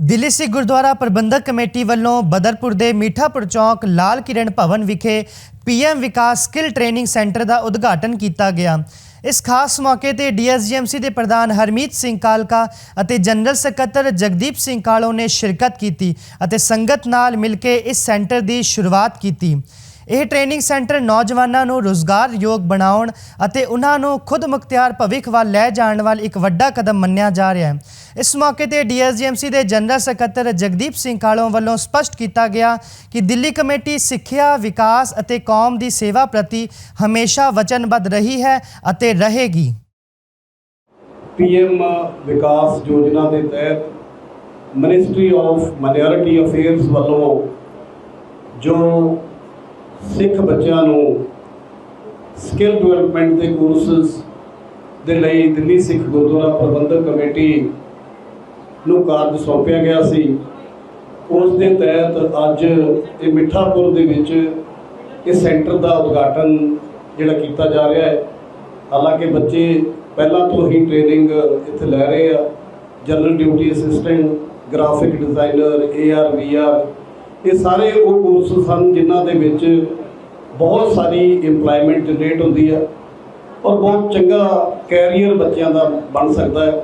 Delhi Sikh Gurdwara Prabandhak committee ਵੱਲੋਂ ਬਦਰਪੁਰ ਦੇ ਮੀਠਾਪੁਰ ਚੌਕ ਲਾਲ ਕਿਰਨ ਭਵਨ ਵਿਖੇ PM Vikas skill training centre ਦਾ ਉਦਘਾਟਨ ਕੀਤਾ ਗਿਆ। ਇਸ ਖਾਸ ਮੌਕੇ ਤੇ ਡੀਐਸਜੀਐਮਸੀ ਦੇ ਪ੍ਰਧਾਨ ਹਰਮੀਤ ਸਿੰਘ ਕਾਲਕਾ ਅਤੇ ਜਨਰਲ ਸਕੱਤਰ ਜਗਦੀਪ ਸਿੰਘ ਕਾਲੋ ਨੇ ਸ਼ਿਰਕਤ ਕੀਤੀ ਅਤੇ ਸੰਗਤ ਨਾਲ ਮਿਲ ਕੇ ਇਸ ਸੈਂਟਰ ਦੀ ਸ਼ੁਰੂਆਤ ਕੀਤੀ। ਇਹ ਟ੍ਰੇਨਿੰਗ ਸੈਂਟਰ ਨੌਜਵਾਨਾਂ ਨੂੰ ਰੋਜ਼ਗਾਰਯੋਗ ਬਣਾਉਣ ਅਤੇ ਉਹਨਾਂ ਨੂੰ ਖੁਦ ਮੁਖਤਿਆਰ ਭਵਿੱਖ ਵੱਲ ਲੈ ਜਾਣ ਵੱਲ ਇੱਕ ਵੱਡਾ ਕਦਮ ਮੰਨਿਆ ਜਾ ਰਿਹਾ ਹੈ। ਇਸ ਮੌਕੇ ਤੇ ਡੀਐਸਜੀਐਮਸੀ ਦੇ ਜਨਰਲ ਸਕੱਤਰ ਜਗਦੀਪ ਸਿੰਘ ਕਾਲੋਂ ਵੱਲੋਂ ਸਪਸ਼ਟ ਕੀਤਾ ਗਿਆ ਕਿ ਦਿੱਲੀ ਕਮੇਟੀ ਸਿੱਖਿਆ, ਵਿਕਾਸ ਅਤੇ ਕੌਮ ਦੀ ਸੇਵਾ ਪ੍ਰਤੀ ਹਮੇਸ਼ਾ ਵਚਨਬੱਧ ਰਹੀ ਹੈ ਅਤੇ ਰਹੇਗੀ। ਪੀਐਮ ਵਿਕਾਸ ਯੋਜਨਾ ਦੇ ਤਹਿਤ ਮਿਨਿਸਟਰੀ ਆਫ ਮਾਈਨੋਰਿਟੀ ਅਫੇਅਰਸ ਵੱਲੋਂ ਜੋ ਸਿੱਖ ਬੱਚਿਆਂ ਨੂੰ ਸਕਿੱਲ ਡਿਵੈਲਪਮੈਂਟ ਦੇ ਕੋਰਸਸ ਦੇ ਲਈ ਦਿੱਲੀ ਸਿੱਖ ਗੁਰਦੁਆਰਾ ਪ੍ਰਬੰਧਕ ਕਮੇਟੀ ਨੂੰ ਕਾਰਜ ਸੌਂਪਿਆ ਗਿਆ ਸੀ। ਉਸ ਦੇ ਤਹਿਤ ਅੱਜ ਇਹ ਮਿੱਠਾਪੁਰ ਦੇ ਵਿੱਚ ਇਹ ਸੈਂਟਰ ਦਾ ਉਦਘਾਟਨ ਜਿਹੜਾ ਕੀਤਾ ਜਾ ਰਿਹਾ ਹੈ। ਹਾਲਾਂਕਿ ਬੱਚੇ ਪਹਿਲਾਂ ਤੋਂ ਹੀ ਟ੍ਰੇਨਿੰਗ ਇੱਥੇ ਲੈ ਰਹੇ ਆ। General duty assistant, graphic designer AR VR ਇਹ ਸਾਰੇ ਉਹ ਕੋਰਸ ਹਨ ਜਿਨ੍ਹਾਂ ਦੇ ਵਿੱਚ ਬਹੁਤ ਸਾਰੀ EMPLOYMENT ਜਨਰੇਟ ਹੁੰਦੀ ਆ। ਔਰ ਬਹੁਤ ਚੰਗਾ ਕੈਰੀਅਰ ਬੱਚਿਆਂ ਦਾ ਬਣ ਸਕਦਾ ਹੈ।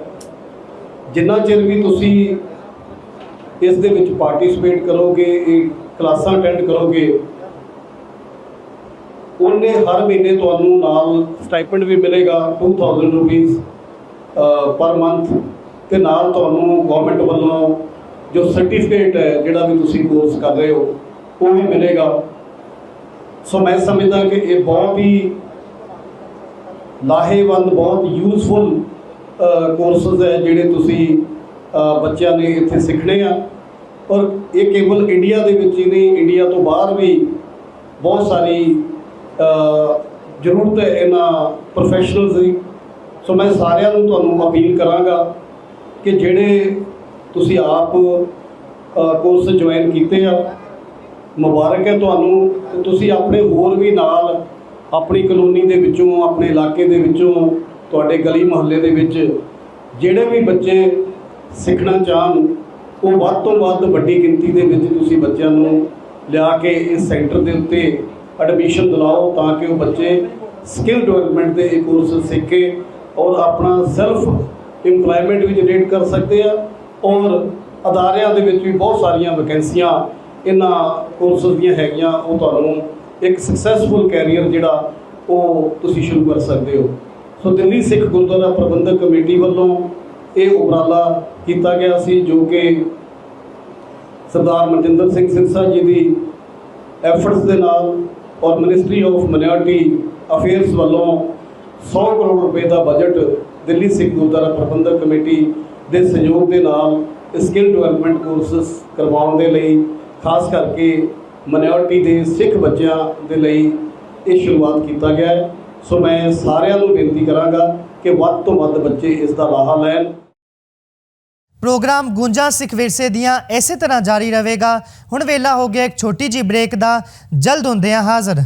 ਜਿੰਨਾ ਚਿਰ ਵੀ ਤੁਸੀਂ ਇਸ ਦੇ ਵਿੱਚ ਪਾਰਟਿਸਿਪੇਟ ਕਰੋਗੇ, ਇਹ ਕਲਾਸਾਂ ਅਟੈਂਡ ਕਰੋਗੇ, ਉਹਨੇ ਹਰ ਮਹੀਨੇ ਤੁਹਾਨੂੰ ਨਾਲ ਸਟਾਈਪੈਂਡ ਵੀ ਮਿਲੇਗਾ 2000 ਰੁਪੀਸ ਪਰ ਮੰਥ ਤੇ ਨਾਲ ਤੁਹਾਨੂੰ ਗਵਰਨਮੈਂਟ ਵੱਲੋਂ ਜੋ ਸਰਟੀਫਿਕੇਟ ਹੈ, ਜਿਹੜਾ ਵੀ ਤੁਸੀਂ ਕੋਰਸ ਕਰ ਰਹੇ ਹੋ, ਉਹ ਵੀ ਮਿਲੇਗਾ। ਸੋ ਮੈਂ ਸਮਝਦਾ ਕਿ ਇਹ ਬਹੁਤ ਹੀ ਲਾਹੇਵੰਦ, ਬਹੁਤ ਯੂਜ਼ਫੁਲ ਕੋਰਸਸ ਹੈ ਜਿਹੜੇ ਤੁਸੀਂ ਬੱਚਿਆਂ ਨੇ ਇੱਥੇ ਸਿੱਖਣੇ ਆ। ਔਰ ਇਹ ਕੇਵਲ ਇੰਡੀਆ ਦੇ ਵਿੱਚ ਹੀ ਨਹੀਂ ਇੰਡੀਆ ਤੋਂ ਬਾਹਰ ਵੀ ਬਹੁਤ ਸਾਰੀ ਜ਼ਰੂਰਤ ਹੈ ਇਹਨਾਂ ਪ੍ਰੋਫੈਸ਼ਨਲਸ ਦੀ। ਸੋ ਮੈਂ ਸਾਰਿਆਂ ਨੂੰ ਤੁਹਾਨੂੰ ਅਪੀਲ ਕਰਾਂਗਾ ਕਿ ਜਿਹੜੇ ਤੁਸੀਂ ਆਪ ਕੋਰਸ ਜੁਆਇਨ ਕੀਤੇ ਆ, ਮੁਬਾਰਕ ਹੈ ਤੁਹਾਨੂੰ ਤੁਸੀਂ ਆਪਣੇ ਹੋਰ ਵੀ ਨਾਲ ਆਪਣੀ ਕਲੋਨੀ ਦੇ ਵਿੱਚੋਂ, ਆਪਣੇ ਇਲਾਕੇ ਦੇ ਵਿੱਚੋਂ ਤੁਹਾਡੇ ਗਲੀ ਮੁਹੱਲੇ ਦੇ ਵਿੱਚ ਜਿਹੜੇ ਵੀ ਬੱਚੇ ਸਿੱਖਣਾ ਚਾਹਣ, ਉਹ ਵੱਧ ਤੋਂ ਵੱਧ ਵੱਡੀ ਗਿਣਤੀ ਦੇ ਵਿੱਚ ਤੁਸੀਂ ਬੱਚਿਆਂ ਨੂੰ ਲਿਆ ਕੇ ਇਸ ਸੈਂਟਰ ਦੇ ਉੱਤੇ ਐਡਮਿਸ਼ਨ ਦਿਲਾਓ ਤਾਂ ਕਿ ਉਹ ਬੱਚੇ ਸਕਿੱਲ ਡਿਵੈਲਪਮੈਂਟ ਦੇ ਇਹ ਕੋਰਸ ਸਿੱਖ ਕੇ ਔਰ ਆਪਣਾ ਸੈਲਫ EMPLOYMENT ਵੀ ਜਨਰੇਟ ਕਰ ਸਕਦੇ ਆ ਔਰ ਅਦਾਰਿਆਂ ਦੇ ਵਿੱਚ ਵੀ ਬਹੁਤ ਸਾਰੀਆਂ ਵੈਕੈਂਸੀਆਂ ਇਹਨਾਂ ਕੋਰਸਸ ਦੀਆਂ ਹੈਗੀਆਂ, ਉਹ ਤੁਹਾਨੂੰ ਇੱਕ ਸਕਸੈਸਫੁਲ ਕੈਰੀਅਰ ਜਿਹੜਾ ਉਹ ਤੁਸੀਂ ਸ਼ੁਰੂ ਕਰ ਸਕਦੇ ਹੋ। ਸੋ ਦਿੱਲੀ ਸਿੱਖ ਗੁਰਦੁਆਰਾ ਪ੍ਰਬੰਧਕ ਕਮੇਟੀ ਵੱਲੋਂ ਇਹ ਉਪਰਾਲਾ ਕੀਤਾ ਗਿਆ ਸੀ, ਜੋ ਕਿ ਸਰਦਾਰ ਮਨਜਿੰਦਰ ਸਿੰਘ ਸਿਰਸਾ ਜੀ ਦੀ ਐਫਰਟਸ ਦੇ ਨਾਲ ਔਰ ਮਿਨਿਸਟਰੀ ਆਫ ਮਾਈਨੋਰਿਟੀ ਅਫੇਅਰਸ ਵੱਲੋਂ 100 ਕਰੋੜ ਰੁਪਏ ਦਾ ਬਜਟ ਦਿੱਲੀ ਸਿੱਖ ਗੁਰਦੁਆਰਾ ਪ੍ਰਬੰਧਕ ਕਮੇਟੀ ਦੇ ਸਹਿਯੋਗ ਦੇ ਨਾਲ ਸਕਿੱਲ ਡਿਵੈਲਪਮੈਂਟ ਕੋਰਸਸ ਕਰਵਾਉਣ ਦੇ ਲਈ, ਖਾਸ ਕਰਕੇ ਮਾਈਨੋਰਿਟੀ ਦੇ ਸਿੱਖ ਬੱਚਿਆਂ ਦੇ ਲਈ ਇਹ ਸ਼ੁਰੂਆਤ ਕੀਤਾ ਗਿਆ ਹੈ। ਸੋ ਮੈਂ ਸਾਰਿਆਂ ਨੂੰ ਬੇਨਤੀ ਕਰਾਂਗਾ ਕਿ ਵੱਧ ਤੋਂ ਵੱਧ ਬੱਚੇ ਇਸ ਦਾ ਲਾਹਾ ਲੈਣ। ਪ੍ਰੋਗਰਾਮ ਗੂੰਜਾਂ ਸਿੱਖ ਵਿਰਸੇ ਦੀਆਂ ਇਸੇ ਤਰ੍ਹਾਂ ਜਾਰੀ ਰਹੇਗਾ। ਹੁਣ ਵੇਲਾ ਹੋ ਗਿਆ ਇੱਕ ਛੋਟੀ ਜੀ ਬ੍ਰੇਕ ਦਾ। ਜਲਦ ਹੁੰਦੇ ਹਾਂ ਹਾਜ਼ਰ।